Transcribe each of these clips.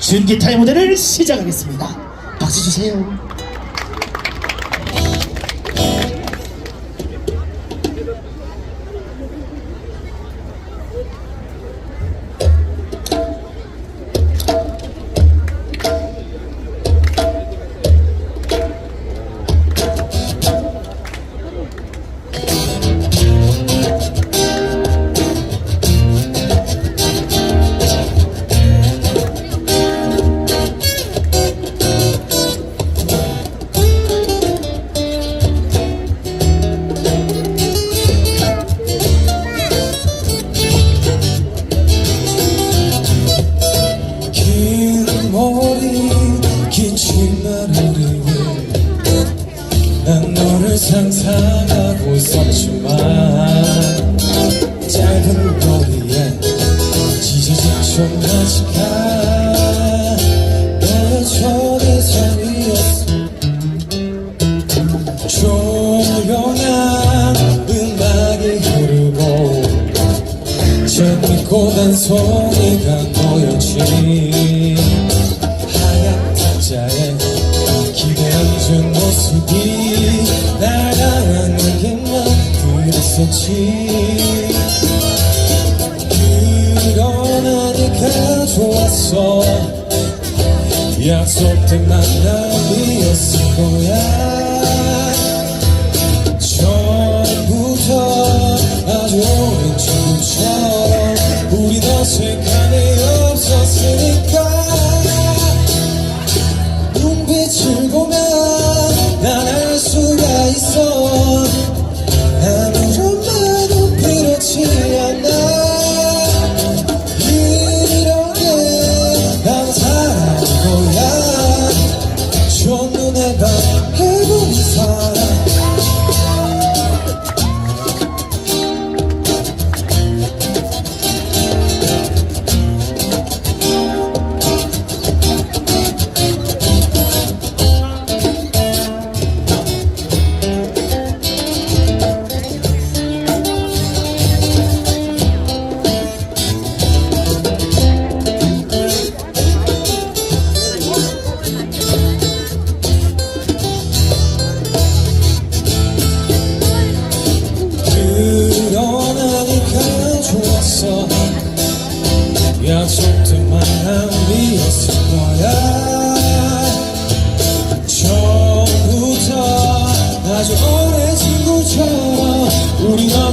준기타의 무대를 시작하겠습니다. 박수 주세요. 상상하고 있었지만 짧은 거리에 찢어진 청바지가 너의 초대장이었어. 조용한 음악이 흐르고 재밌고 단 소리가 놓였지 그랬었지. 그러나니까 좋았어. 약속된 만남이었을 거야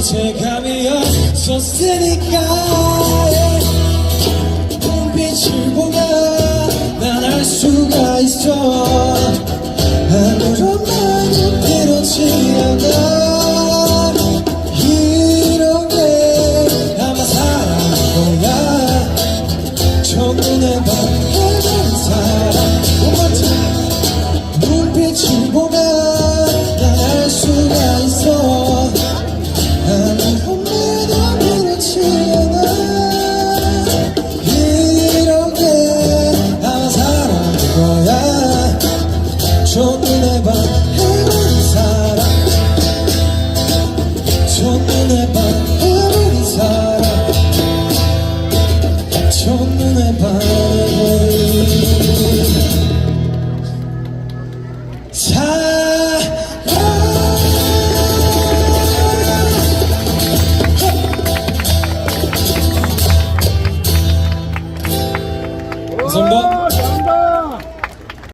어색함이 없었으니까. 눈빛을 보면 난 알 수가 있어